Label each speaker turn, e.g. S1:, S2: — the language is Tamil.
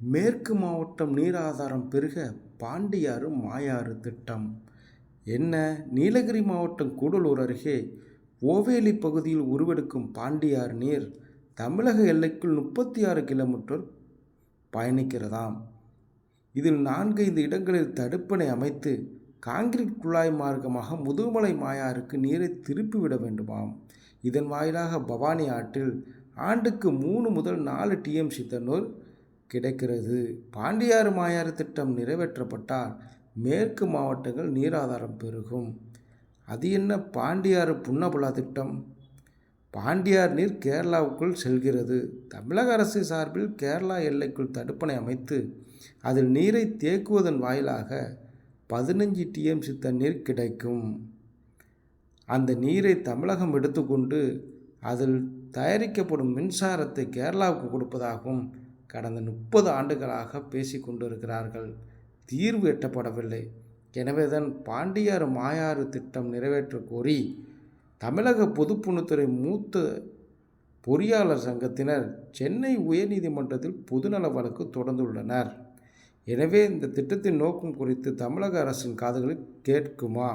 S1: மேற்கு மாவட்டம் நீர் ஆதாரம் பெருக பாண்டியாறு மாயாறு திட்டம். என்ன? நீலகிரி மாவட்டம் கூடலூர் அருகே ஓவேலி பகுதியில் உருவெடுக்கும் பாண்டியாறு நீர் தமிழக எல்லைக்குள் முப்பத்தி ஆறு கிலோமீட்டர் பயணிக்கிறதாம். இதில் நான்கைந்து இடங்களில் தடுப்பணை அமைத்து காங்கிரீட் குழாய் மார்க்கமாக முதுமலை மாயாருக்கு நீரை திருப்பிவிட வேண்டுமாம். இதன் வாயிலாக பவானி ஆற்றில் ஆண்டுக்கு மூணு முதல் நாலு டிஎம்சி தண்ணீர் கிடைக்கிறது. பாண்டியாறு மாயாறு திட்டம் நிறைவேற்றப்பட்டால் மேற்கு மாவட்டங்கள் நீராதாரம் பெருகும். அது என்ன பாண்டியாறு புன்னபுலா திட்டம்? பாண்டியார் நீர் கேரளாவுக்குள் செல்கிறது. தமிழக அரசு சார்பில் கேரளா எல்லைக்குள் தடுப்பணை அமைத்து அதில் நீரை தேக்குவதன் வாயிலாக பதினஞ்சு டிஎம்சி தண்ணீர் கிடைக்கும். அந்த நீரை தமிழகம் எடுத்துக்கொண்டு அதில் தயாரிக்கப்படும் மின்சாரத்தை கேரளாவுக்கு கொடுப்பதாகவும் கடந்த முப்பது ஆண்டுகளாக பேசி கொண்டிருக்கிறார்கள் தீர்வு எட்டப்படவில்லை. எனவேதான் பாண்டியார் மாயாறு திட்டம் நிறைவேற்ற கோரி தமிழக பொதுப்பணித்துறை மூத்த பொறியாளர் சங்கத்தினர் சென்னை உயர்நீதிமன்றத்தில் பொதுநல வழக்கு தொடர்ந்துள்ளனர். எனவே இந்த திட்டத்தின் நோக்கம் குறித்து தமிழக அரசின் காதுகளில் கேட்குமா?